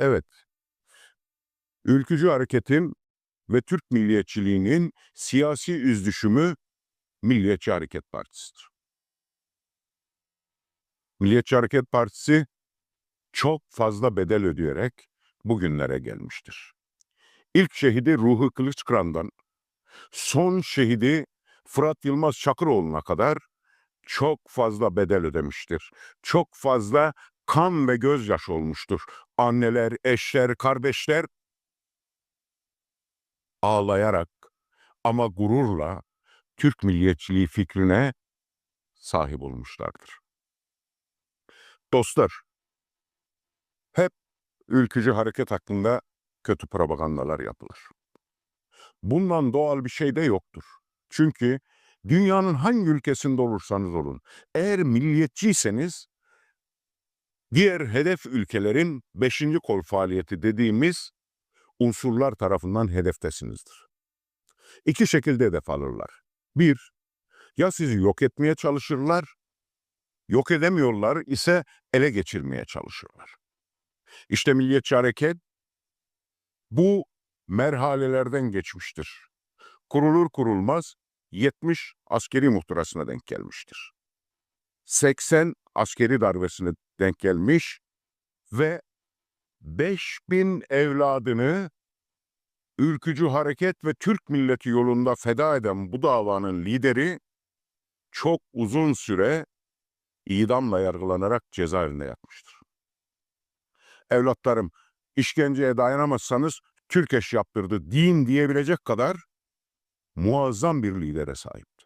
Evet. Ülkücü hareketin ve Türk milliyetçiliğinin siyasi üzdüşümü Milliyetçi Hareket Partisi'dir. Milliyetçi Hareket Partisi çok fazla bedel ödeyerek bugünlere gelmiştir. İlk şehidi Ruhu Kılıçkıran'dan son şehidi Fırat Yılmaz Çakıroğlu'na kadar çok fazla bedel ödemiştir. Çok fazla kan ve gözyaşı olmuştur. Anneler, eşler, kardeşler ağlayarak ama gururla Türk milliyetçiliği fikrine sahip olmuşlardır. Dostlar, hep ülkücü hareket hakkında kötü propagandalar yapılır. Bundan doğal bir şey de yoktur. Çünkü dünyanın hangi ülkesinde olursanız olun, eğer milliyetçiyseniz diğer hedef ülkelerin beşinci kol faaliyeti dediğimiz unsurlar tarafından hedeftesinizdir. İki şekilde hedef alırlar. Bir, ya sizi yok etmeye çalışırlar, yok edemiyorlar ise ele geçirmeye çalışırlar. İşte Milliyetçi Hareket bu merhalelerden geçmiştir. Kurulur kurulmaz 70 askeri muhtırasına denk gelmiştir. 80 askeri darbesine denk gelmiş ve 5000 evladını ülkücü hareket ve Türk milleti yolunda feda eden bu davanın lideri çok uzun süre idamla yargılanarak cezaevinde yatmıştır. Evlatlarım, işkenceye dayanamazsanız Türkeş yaptırdı deyin diyebilecek kadar muazzam bir lidere sahip.